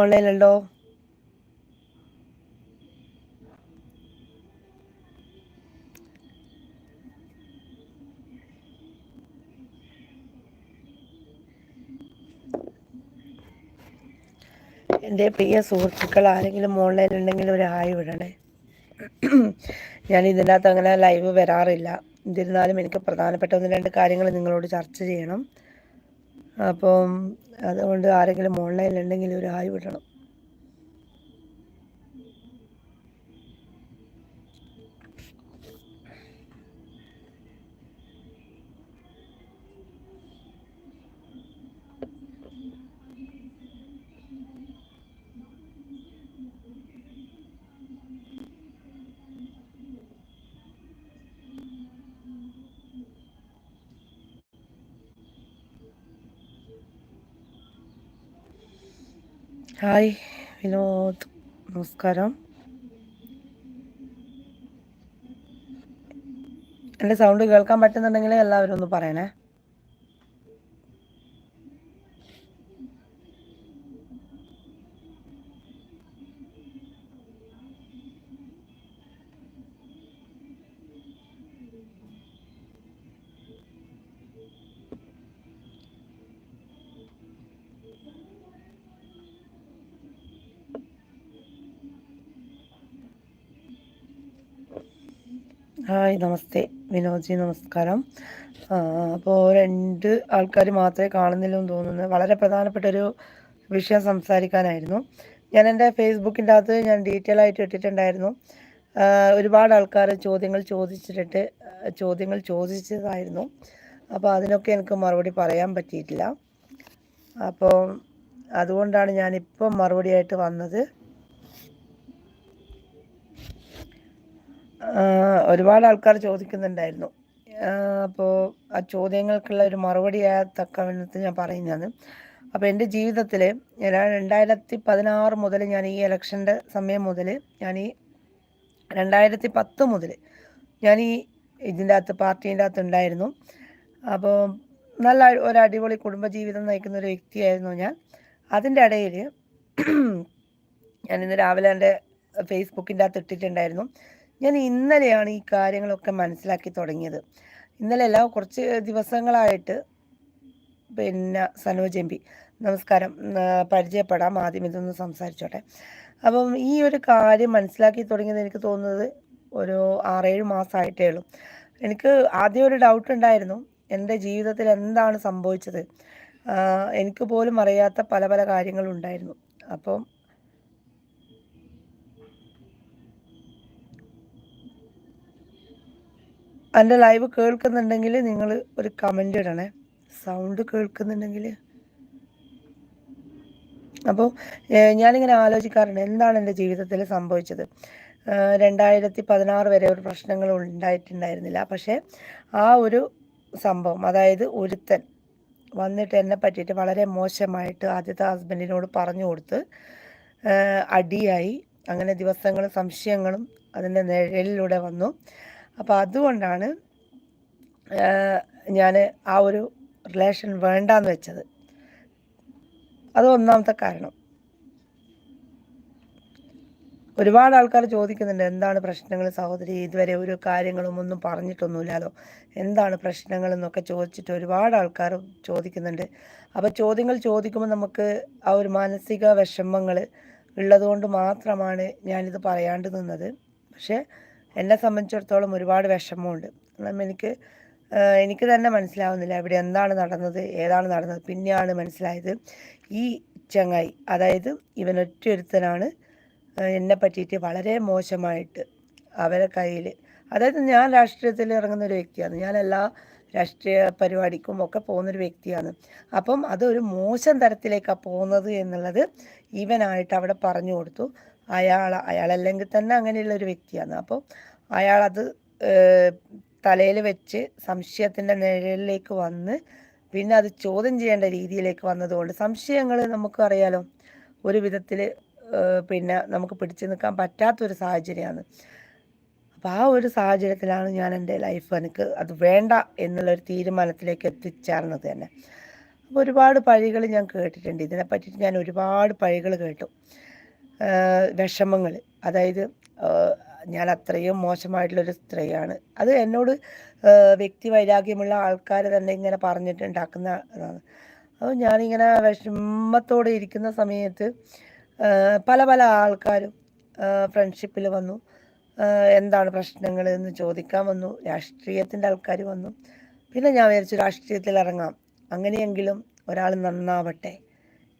ഓൺലൈനിലുണ്ടോ എന്റെ പ്രിയ സുഹൃത്തുക്കൾ ആരെങ്കിലും ഓൺലൈനിലുണ്ടെങ്കിൽ ഒരു ഹായ് വിടണേ. ഞാൻ ഇതിന്റെ അകത്ത് അങ്ങനെ ലൈവ് വരാറില്ല. എന്നിരുന്നാലും എനിക്ക് പ്രധാനപ്പെട്ട ഒന്ന് രണ്ട് കാര്യങ്ങൾ നിങ്ങളോട് ചർച്ച ചെയ്യണം. അപ്പം അതുകൊണ്ട് ആരെങ്കിലും ഓൺലൈനിൽ ഉണ്ടെങ്കിൽ ഒരു ഹായ് വിടണം. ഹായ് വിനോദ് നമസ്കാരം. എന്റെ സൗണ്ട് കേൾക്കാൻ പറ്റുന്നുണ്ടെങ്കിൽ എല്ലാവരും ഒന്ന് പറയണേ. ഹായ് നമസ്തേ. വിനോദ്ജി നമസ്കാരം. അപ്പോൾ രണ്ട് ആൾക്കാർ മാത്രമേ കാണുന്നില്ല എന്ന് തോന്നുന്നു. വളരെ പ്രധാനപ്പെട്ട ഒരു വിഷയം സംസാരിക്കാനായിരുന്നു. ഞാൻ എന്റെ ഫേസ്ബുക്കിന്റെ അകത്ത് ഞാൻ ഡീറ്റെയിൽ ആയിട്ട് ഇട്ടിട്ടുണ്ടായിരുന്നു. ഒരുപാട് ആൾക്കാർ ചോദ്യങ്ങൾ ചോദിച്ചിട്ട് ചോദ്യങ്ങൾ ചോദിച്ചതായിരുന്നു. അപ്പോൾ അതിനൊക്കെ എനിക്ക് മറുപടി പറയാൻ പറ്റിയിട്ടില്ല. അപ്പോൾ അതുകൊണ്ടാണ് ഞാനിപ്പം മറുപടിയായിട്ട് വന്നത്. ഒരുപാട് ആൾക്കാർ ചോദിക്കുന്നുണ്ടായിരുന്നു. അപ്പോൾ ആ ചോദ്യങ്ങൾക്കുള്ള ഒരു മറുപടി തക്കവണ്ണത്ത് ഞാൻ പറയുന്നത് അപ്പോൾ എന്റെ ജീവിതത്തിൽ രണ്ടായിരത്തി പതിനാറ് മുതൽ ഞാൻ ഈ ഇലക്ഷന്റെ സമയം മുതൽ ഞാൻ ഈ രണ്ടായിരത്തി പത്ത് മുതൽ ഞാൻ ഈ ഇതിന്റെ അകത്ത് പാർട്ടീന്റെ അകത്ത് ഉണ്ടായിരുന്നു. അപ്പോൾ നല്ല ഒരു അടിപൊളി കുടുംബജീവിതം നയിക്കുന്ന ഒരു വ്യക്തിയായിരുന്നു ഞാൻ. അതിന്റെ ഇടയിൽ ഞാൻ ഇന്ന് രാവിലെ എന്റെ ഫേസ്ബുക്കിന്റെ അകത്ത് ഇട്ടിട്ടുണ്ടായിരുന്നു. ഞാൻ ഇന്നലെയാണ് ഈ കാര്യങ്ങളൊക്കെ മനസ്സിലാക്കി തുടങ്ങിയത്. ഇന്നലെ അല്ല കുറച്ച് ദിവസങ്ങളായിട്ട് പിന്നെ സനോജ് എം പി നമസ്കാരം പരിചയപ്പെടാം ആദ്യം ഇതൊന്ന് സംസാരിച്ചോട്ടെ. അപ്പം ഈ ഒരു കാര്യം മനസ്സിലാക്കി തുടങ്ങിയത് എനിക്ക് തോന്നുന്നത് ഒരു ആറേഴ് മാസമായിട്ടേ ഉള്ളൂ. എനിക്ക് ആദ്യം ഒരു ഡൗട്ട് ഉണ്ടായിരുന്നു. എന്റെ ജീവിതത്തിൽ എന്താണ് സംഭവിച്ചത്? എനിക്ക് പോലും അറിയാത്ത പല പല കാര്യങ്ങളുണ്ടായിരുന്നു അപ്പം എന്റെ ലൈവ് കേൾക്കുന്നുണ്ടെങ്കിൽ നിങ്ങൾ ഒരു കമന്റ് ഇടണേ. സൗണ്ട് കേൾക്കുന്നുണ്ടെങ്കിൽ. അപ്പോൾ ഞാനിങ്ങനെ ആലോചിക്കാറുണ്ട് എന്താണ് എന്റെ ജീവിതത്തിൽ സംഭവിച്ചത്? രണ്ടായിരത്തി പതിനാറ് വരെ ഒരു പ്രശ്നങ്ങൾ ഉണ്ടായിട്ടുണ്ടായിരുന്നില്ല. പക്ഷേ ആ ഒരു സംഭവം അതായത് ഒരുത്തൻ വന്നിട്ട് എന്നെ പറ്റിയിട്ട് വളരെ മോശമായിട്ട് ആദ്യത്തെ ഹസ്ബൻഡിനോട് പറഞ്ഞു കൊടുത്ത് അടിയായി. അങ്ങനെ ദിവസങ്ങളും സംശയങ്ങളും അതിന്റെ നിഴലിലൂടെ വന്നു. അപ്പോൾ അതുകൊണ്ടാണ് ഞാൻ ആ ഒരു റിലേഷൻ വേണ്ടാന്ന് വെച്ചത്. അത് ഒന്നാമത്തെ കാരണം. ഒരുപാട് ആൾക്കാർ ചോദിക്കുന്നുണ്ട് എന്താണ് പ്രശ്നങ്ങൾ സഹോദരി? ഇതുവരെ ഒരു കാര്യങ്ങളും ഒന്നും പറഞ്ഞിട്ടൊന്നുമില്ലല്ലോ എന്താണ് പ്രശ്നങ്ങൾ എന്നൊക്കെ ചോദിച്ചിട്ട് ഒരുപാട് ആൾക്കാർ ചോദിക്കുന്നുണ്ട്. അപ്പോൾ ചോദ്യങ്ങൾ ചോദിക്കുമ്പോൾ നമുക്ക് ആ ഒരു മാനസിക വിഷമങ്ങൾ ഉള്ളതുകൊണ്ട് മാത്രമാണ് ഞാനിത് പറയാണ്ട് നിന്നത്. പക്ഷേ എന്നെ സംബന്ധിച്ചിടത്തോളം ഒരുപാട് വിഷമമുണ്ട്. കാരണം എനിക്ക് എനിക്ക് തന്നെ മനസ്സിലാവുന്നില്ല ഇവിടെ എന്താണ് നടന്നത് ഏതാണ് നടന്നത്. പിന്നെയാണ് മനസ്സിലായത് ഈ ചങ്ങായി അതായത് ഇവൻ ഒറ്റയൊരുത്തനാണ് എന്നെ പറ്റിയിട്ട് വളരെ മോശമായിട്ട് അവരെ കയ്യിൽ അതായത് ഞാൻ രാഷ്ട്രീയത്തിൽ ഇറങ്ങുന്ന ഒരു വ്യക്തിയാണ്. ഞാൻ എല്ലാ രാഷ്ട്രീയ പരിപാടിക്കും ഒക്കെ പോകുന്നൊരു വ്യക്തിയാണ്. അപ്പം അതൊരു മോശം തരത്തിലേക്കാണ് പോകുന്നത് എന്നുള്ളത് ഇവനായിട്ട് അവിടെ പറഞ്ഞു കൊടുത്തു. അയാൾ അയാളല്ലെങ്കിൽ തന്നെ അങ്ങനെയുള്ള ഒരു വ്യക്തിയാണ്. അപ്പോൾ അയാളത് തലയിൽ വെച്ച് സംശയത്തിന്റെ നിഴലിലേക്ക് വന്ന് പിന്നെ അത് ചോദ്യം ചെയ്യേണ്ട രീതിയിലേക്ക് വന്നതുകൊണ്ട് സംശയങ്ങൾ നമുക്കറിയാലോ ഒരു വിധത്തിൽ പിന്നെ നമുക്ക് പിടിച്ചു നിൽക്കാൻ പറ്റാത്തൊരു സാഹചര്യമാണ്. അപ്പോൾ ആ ഒരു സാഹചര്യത്തിലാണ് ഞാൻ എന്റെ ലൈഫ് എനിക്ക് അത് വേണ്ട എന്നുള്ളൊരു തീരുമാനത്തിലേക്ക് എത്തിച്ചേർന്നത് തന്നെ. അപ്പോൾ ഒരുപാട് പഴികൾ ഞാൻ കേട്ടിട്ടുണ്ട്. ഇതിനെ പറ്റിയിട്ട് ഞാൻ ഒരുപാട് പഴികൾ കേട്ടു. വിഷമങ്ങൾ. അതായത് ഞാൻ അത്രയും മോശമായിട്ടുള്ളൊരു സ്ത്രീയാണ്. അത് എന്നോട് വ്യക്തി വൈരാഗ്യമുള്ള ആൾക്കാർ തന്നെ ഇങ്ങനെ പറഞ്ഞിട്ടുണ്ടാക്കുന്ന ഇതാണ് അപ്പോൾ ഞാനിങ്ങനെ വിഷമത്തോടെ ഇരിക്കുന്ന സമയത്ത് പല പല ആൾക്കാരും ഫ്രണ്ട്ഷിപ്പിൽ വന്നു. എന്താണ് പ്രശ്നങ്ങൾ എന്ന് ചോദിക്കാൻ വന്നു. രാഷ്ട്രീയത്തിന്റെ ആൾക്കാർ വന്നു. പിന്നെ ഞാൻ വിചാരിച്ചു രാഷ്ട്രീയത്തിൽ ഇറങ്ങാം. അങ്ങനെയെങ്കിലും ഒരാൾ നന്നാവട്ടെ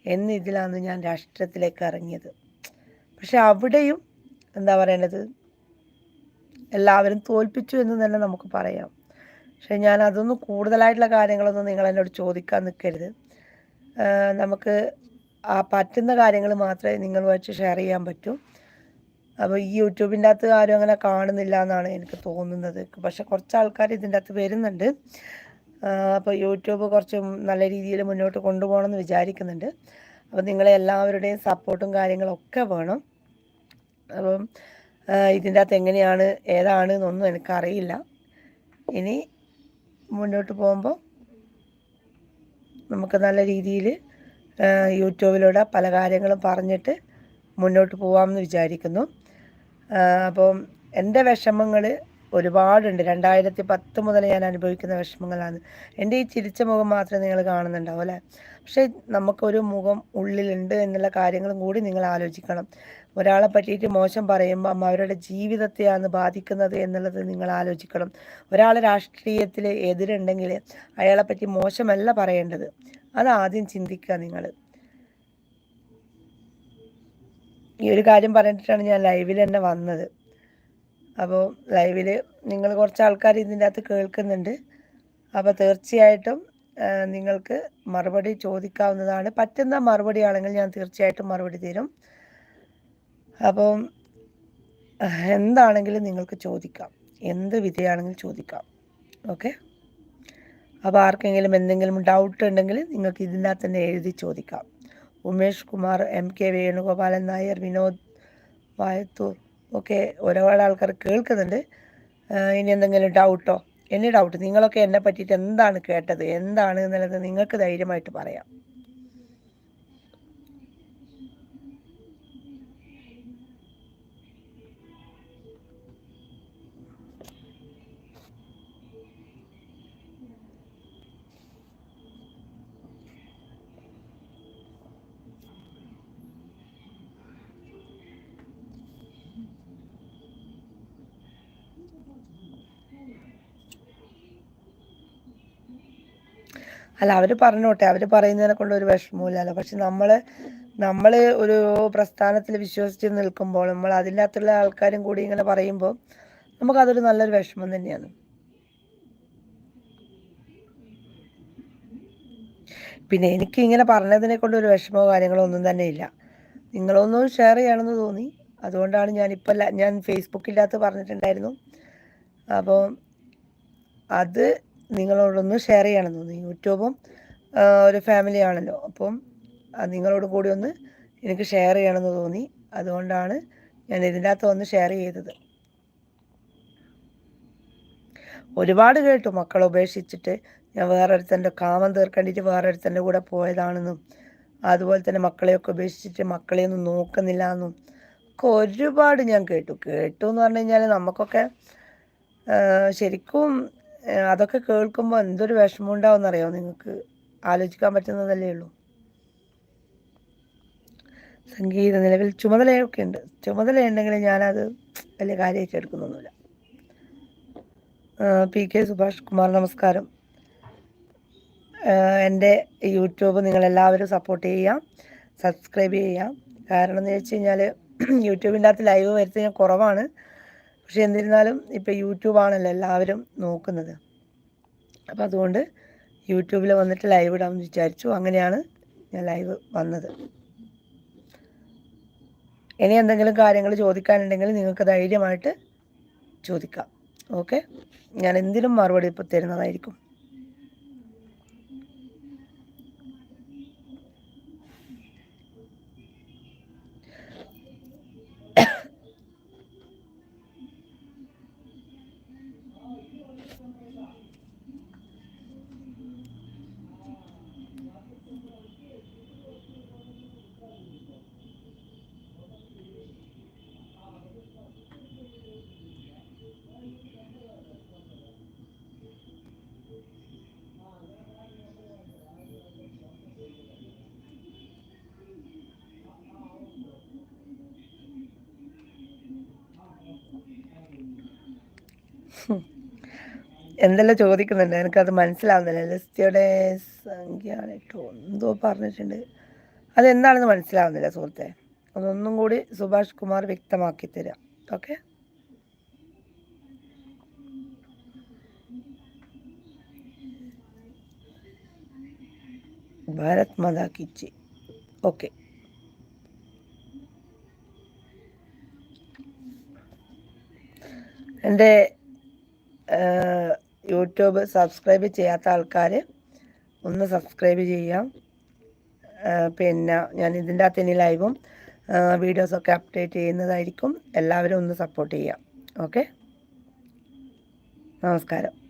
എന്നിതിലാണ് ഞാൻ രാഷ്ട്രീയത്തിലേക്ക് ഇറങ്ങിയത്. പക്ഷെ അവിടെയും എന്താ പറയണത്? എല്ലാവരും തോൽപ്പിച്ചു എന്ന് തന്നെ നമുക്ക് പറയാം. പക്ഷെ ഞാൻ അതൊന്നും കൂടുതലായിട്ടുള്ള കാര്യങ്ങളൊന്നും നിങ്ങൾ എന്നോട് ചോദിക്കാൻ നിൽക്കരുത്. നമുക്ക് ആ പറ്റുന്ന കാര്യങ്ങൾ മാത്രമേ നിങ്ങൾ വെച്ച് ഷെയർ ചെയ്യാൻ പറ്റൂ. അപ്പോൾ ഈ യൂട്യൂബിന്റെ അകത്ത് ആരും അങ്ങനെ കാണുന്നില്ല എന്നാണ് എനിക്ക് തോന്നുന്നത്. പക്ഷെ കുറച്ച് ആൾക്കാർ ഇതിന്റെ അകത്ത് വരുന്നുണ്ട്. അപ്പോൾ യൂട്യൂബ് കുറച്ച് നല്ല രീതിയിൽ മുന്നോട്ട് കൊണ്ടുപോകണമെന്ന് വിചാരിക്കുന്നുണ്ട്. അപ്പോൾ നിങ്ങളെ എല്ലാവരുടെയും സപ്പോർട്ടും കാര്യങ്ങളൊക്കെ വേണം. അപ്പം ഇതിന്റെ അകത്ത് എങ്ങനെയാണ് ഏതാണ് എന്നൊന്നും എനിക്കറിയില്ല. ഇനി മുന്നോട്ട് പോകുമ്പോൾ നമുക്ക് നല്ല രീതിയിൽ യൂട്യൂബിലൂടെ പല കാര്യങ്ങളും പറഞ്ഞിട്ട് മുന്നോട്ട് പോകാമെന്ന് വിചാരിക്കുന്നു. അപ്പം എന്റെ വിഷമങ്ങൾ ഒരുപാടുണ്ട്. രണ്ടായിരത്തി പത്ത് മുതൽ ഞാൻ അനുഭവിക്കുന്ന വിഷമങ്ങളാണ്. എന്റെ ഈ ചിരിച്ച മുഖം മാത്രമേ നിങ്ങൾ കാണുന്നുണ്ടാവും അല്ലേ? പക്ഷേ നമുക്കൊരു മുഖം ഉള്ളിലുണ്ട് എന്നുള്ള കാര്യങ്ങളും കൂടി നിങ്ങൾ ആലോചിക്കണം. ഒരാളെ പറ്റിയിട്ട് മോശം പറയുമ്പം അവരുടെ ജീവിതത്തെയാണ് ബാധിക്കുന്നത് എന്നുള്ളത് നിങ്ങൾ ആലോചിക്കണം. ഒരാൾ രാഷ്ട്രീയത്തിൽ എതിരുണ്ടെങ്കിൽ അയാളെ പറ്റി മോശമല്ല പറയേണ്ടത്. അതാദ്യം ചിന്തിക്കുക നിങ്ങൾ. ഈ ഒരു കാര്യം പറഞ്ഞിട്ടാണ് ഞാൻ ലൈവിൽ തന്നെ വന്നത്. അപ്പോൾ ലൈവിൽ നിങ്ങൾ കുറച്ച് ആൾക്കാർ ഇതിന്റെ അകത്ത് കേൾക്കുന്നുണ്ട്. അപ്പോൾ തീർച്ചയായിട്ടും നിങ്ങൾക്ക് മറുപടി ചോദിക്കാവുന്നതാണ്. പറ്റുന്ന മറുപടി ആണെങ്കിൽ ഞാൻ തീർച്ചയായിട്ടും മറുപടി തരും. അപ്പം എന്താണെങ്കിലും നിങ്ങൾക്ക് ചോദിക്കാം. എന്ത് വിധയാണെങ്കിലും ചോദിക്കാം. ഓക്കെ? അപ്പോൾ ആർക്കെങ്കിലും എന്തെങ്കിലും ഡൗട്ട് ഉണ്ടെങ്കിൽ നിങ്ങൾക്ക് ഇതിനകത്ത് തന്നെ എഴുതി ചോദിക്കാം. ഉമേഷ് കുമാർ എം കെ വേണുഗോപാലൻ നായർ വിനോദ് വായത്തൂർ ഒക്കെ ഒരുപാട് ആൾക്കാർ കേൾക്കുന്നുണ്ട്. ഇനി എന്തെങ്കിലും ഡൗട്ടോ എനി ഡൗട്ട് നിങ്ങളൊക്കെ എന്നെ പറ്റിയിട്ട് എന്താണ് കേട്ടത്? എന്താണ് എന്നുള്ളത് നിങ്ങൾക്ക് ധൈര്യമായിട്ട് പറയാം. അല്ല അവർ പറഞ്ഞോട്ടെ. അവർ പറയുന്നതിനെ കൊണ്ട് ഒരു വിഷമമില്ലല്ലോ പക്ഷെ നമ്മൾ നമ്മൾ ഒരു പ്രസ്ഥാനത്തിൽ വിശ്വസിച്ച് നിൽക്കുമ്പോൾ നമ്മൾ അതിന്റെ അകത്തുള്ള ആൾക്കാരും കൂടി ഇങ്ങനെ പറയുമ്പോൾ നമുക്കതൊരു നല്ലൊരു വിഷമം തന്നെയാണ്. പിന്നെ എനിക്ക് ഇങ്ങനെ പറഞ്ഞതിനെ കൊണ്ട് ഒരു വിഷമമോ കാര്യങ്ങളോ ഒന്നും തന്നെ ഇല്ല. നിങ്ങളൊന്നും ഷെയർ ചെയ്യണമെന്ന് തോന്നി. അതുകൊണ്ടാണ് ഞാനിപ്പോൾ ഞാൻ ഫേസ്ബുക്കിന്റെ പറഞ്ഞിട്ടുണ്ടായിരുന്നു. അപ്പോൾ അത് നിങ്ങളോടൊന്ന് ഷെയർ ചെയ്യണം തോന്നി. യൂട്യൂബും ഒരു ഫാമിലി ആണല്ലോ. അപ്പം നിങ്ങളോട് കൂടി ഒന്ന് എനിക്ക് ഷെയർ ചെയ്യണമെന്ന് തോന്നി. അതുകൊണ്ടാണ് ഞാൻ ഇതിന്റെ അകത്ത് വന്ന് ഷെയർ ചെയ്തത്. ഒരുപാട് കേട്ടു മക്കളെ ഉപേക്ഷിച്ചിട്ട്. ഞാൻ വേറൊരുത്തന്റെ കാമം തീർക്കേണ്ടിയിട്ട് വേറൊരുത്തന്റെ കൂടെ പോയതാണെന്നും അതുപോലെ തന്നെ മക്കളെയൊക്കെ ഉപേക്ഷിച്ചിട്ട് മക്കളെയൊന്നും നോക്കുന്നില്ല എന്നും ഒക്കെ ഒരുപാട് ഞാൻ കേട്ടു. കേട്ടു എന്ന് പറഞ്ഞു കഴിഞ്ഞാൽ നമുക്കൊക്കെ ശരിക്കും അതൊക്കെ കേൾക്കുമ്പോൾ എന്തൊരു വിഷമം ഉണ്ടാവും ഉണ്ടാവുമെന്നറിയോ നിങ്ങൾക്ക്? ആലോചിക്കാൻ പറ്റുന്നതല്ലേ ഉള്ളൂ. സംഗീത നിലവിൽ ചുമതലയൊക്കെ ഉണ്ട് ചുമതലയുണ്ടെങ്കിൽ ഞാനത് വലിയ കാര്യമായിട്ട് എടുക്കുന്നൊന്നുമില്ല. പി കെ സുഭാഷ് കുമാർ നമസ്കാരം. എന്റെ യൂട്യൂബ് നിങ്ങളെല്ലാവരും സപ്പോർട്ട് ചെയ്യാം സബ്സ്ക്രൈബ് ചെയ്യാം കാരണം എന്ന് വെച്ച് കഴിഞ്ഞാൽ യൂട്യൂബിന്റെ അകത്ത് ലൈവ് വരുത്തുന്നത് കുറവാണ്. പക്ഷെ എന്നിരുന്നാലും ഇപ്പോൾ യൂട്യൂബാണല്ലോ എല്ലാവരും നോക്കുന്നത്. അപ്പോൾ അതുകൊണ്ട് യൂട്യൂബിൽ വന്നിട്ട് ലൈവ് ഇടാമെന്ന് വിചാരിച്ചു. അങ്ങനെയാണ് ഞാൻ ലൈവ് വന്നത്. ഇനി എന്തെങ്കിലും കാര്യങ്ങൾ ചോദിക്കാനുണ്ടെങ്കിൽ നിങ്ങൾക്ക് ധൈര്യമായിട്ട് ചോദിക്കാം. ഓക്കെ? ഞാൻ എന്തിനും മറുപടി ഇപ്പോൾ തരുന്നതായിരിക്കും. എന്തെല്ലാം ചോദിക്കുന്നുണ്ട്? എനിക്കത് മനസ്സിലാവുന്നില്ല. ലിസ്റ്റിയുടെ സംഖ്യ കേട്ടോ എന്തോ പറഞ്ഞിട്ടുണ്ട്. അതെന്താണെന്ന് മനസ്സിലാവുന്നില്ല സുഹൃത്തെ. അതൊന്നും കൂടി സുഭാഷ് കുമാർ വ്യക്തമാക്കി തരാം. ഓക്കെ? ഭാരത് മാതാ കിച്ചി ഓക്കെ. എന്റെ യൂട്യൂബ് സബ്സ്ക്രൈബ് ചെയ്യാത്ത ആൾക്കാർ ഒന്ന് സബ്സ്ക്രൈബ് ചെയ്യാം. പിന്നെ ഞാൻ ഇതിന്റെ അകത്ത് ഇനി ലൈവും വീഡിയോസൊക്കെ അപ്ഡേറ്റ് ചെയ്യുന്നതായിരിക്കും. എല്ലാവരും ഒന്ന് സപ്പോർട്ട് ചെയ്യാം. ഓക്കെ? നമസ്കാരം.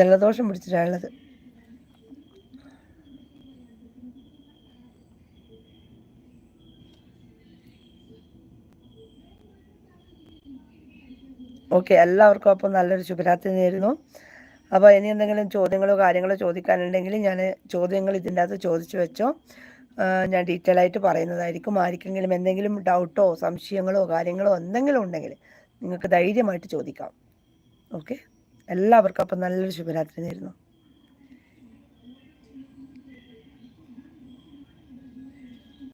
ജലദോഷം പിടിച്ചിട്ടുള്ളത് ഓക്കെ എല്ലാവർക്കും അപ്പോൾ നല്ലൊരു ശുഭരാത്രി നേരുന്നു. അപ്പോൾ ഇനി എന്തെങ്കിലും ചോദ്യങ്ങളോ കാര്യങ്ങളോ ചോദിക്കാനുണ്ടെങ്കിൽ ഞാൻ ചോദ്യങ്ങൾ ഇതിന്റെ അകത്ത് ചോദിച്ചു വെച്ചോ. ഞാൻ ഡീറ്റെയിൽ ആയിട്ട് പറയുന്നതായിരിക്കും. ആർക്കെങ്കിലും എന്തെങ്കിലും ഡൗട്ടോ സംശയങ്ങളോ കാര്യങ്ങളോ എന്തെങ്കിലും ഉണ്ടെങ്കിൽ നിങ്ങൾക്ക് ധൈര്യമായിട്ട് ചോദിക്കാം. ഓക്കെ? എല്ലാവർക്കും അപ്പം നല്ലൊരു ശുഭരാത്രി നേരുന്നു.